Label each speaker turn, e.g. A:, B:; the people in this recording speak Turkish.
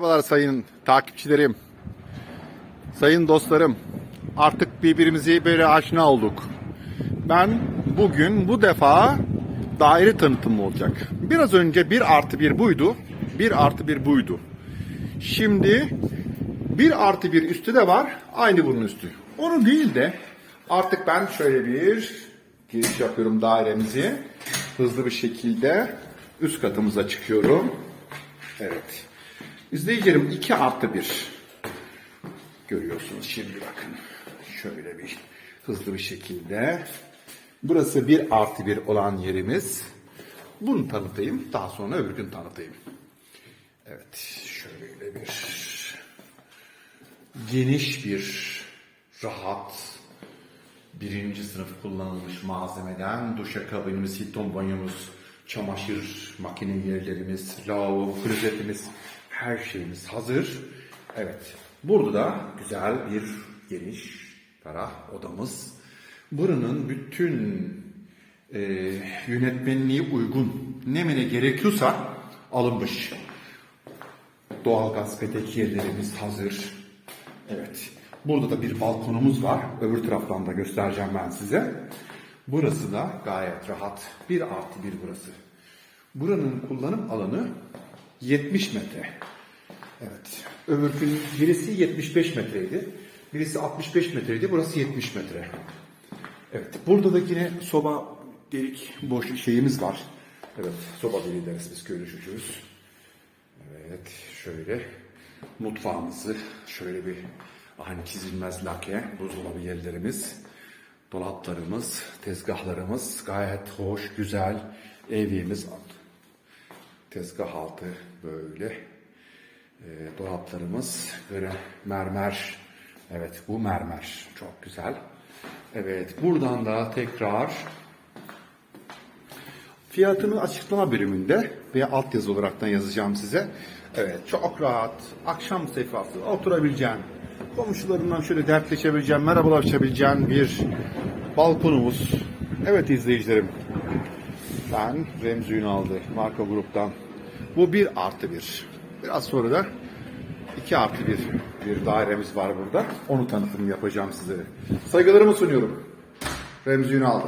A: Merhabalar sayın takipçilerim, sayın dostlarım. Artık birbirimizi böyle aşina olduk. Ben bugün bu defa daire tanıtımı olacak. Biraz önce bir artı bir buydu, bir artı bir buydu. Şimdi bir artı bir üstü de var, aynı bunun üstü. Onu değil de artık ben şöyle bir giriş yapıyorum dairemizi. Hızlı bir şekilde üst katımıza çıkıyorum. Evet. İzleyicilerim 2 artı 1 görüyorsunuz şimdi bakın. Şöyle bir hızlı bir şekilde. Burası 1 artı 1 olan yerimiz. Bunu tanıtayım. Daha sonra öbür gün tanıtayım. Evet. Şöyle bir geniş bir rahat birinci sınıf kullanılmış malzemeden duşakabinimiz, Hilton banyomuz, çamaşır makine yerlerimiz, lavabo, klozetimiz, her şeyimiz hazır. Evet, burada da güzel bir geniş, ferah odamız. Buranın bütün e, yönetmenliği uygun ne gerekiyorsa alınmış. Doğalgaz petek yerlerimiz hazır. Evet. Burada da bir balkonumuz var. Öbür taraftan da göstereceğim ben size. Burası da gayet rahat. Bir artı bir burası. Buranın kullanım alanı 70 metre. Evet. Öbürkünün birisi 75 metreydi. Birisi 65 metreydi. Burası 70 metre. Evet. Burada da yine soba delik boş şeyimiz var. Evet. Soba deliği deriz biz köylü çocuğuz. Evet, şöyle mutfağımızı şöyle bir hani çizilmez lake, buzdolabı yerlerimiz, dolaplarımız, tezgahlarımız gayet hoş, güzel evimiz tezgah altı böyle dolaplarımız böyle mermer evet bu mermer çok güzel evet buradan da tekrar Fiyatını açıklama bölümünde veya altyazı olaraktan yazacağım size. Evet çok rahat akşam sefası oturabileceğin, komşularından şöyle dertleşebileceğin, merhabalaşabileceğin bir balkonumuz. Evet izleyicilerim ben Remzi Ünal'dı marka gruptan. Bu bir artı bir. Biraz sonra da iki artı bir bir dairemiz var burada. Onu tanıtım yapacağım size. Saygılarımı sunuyorum. Remzi Ünal'dı.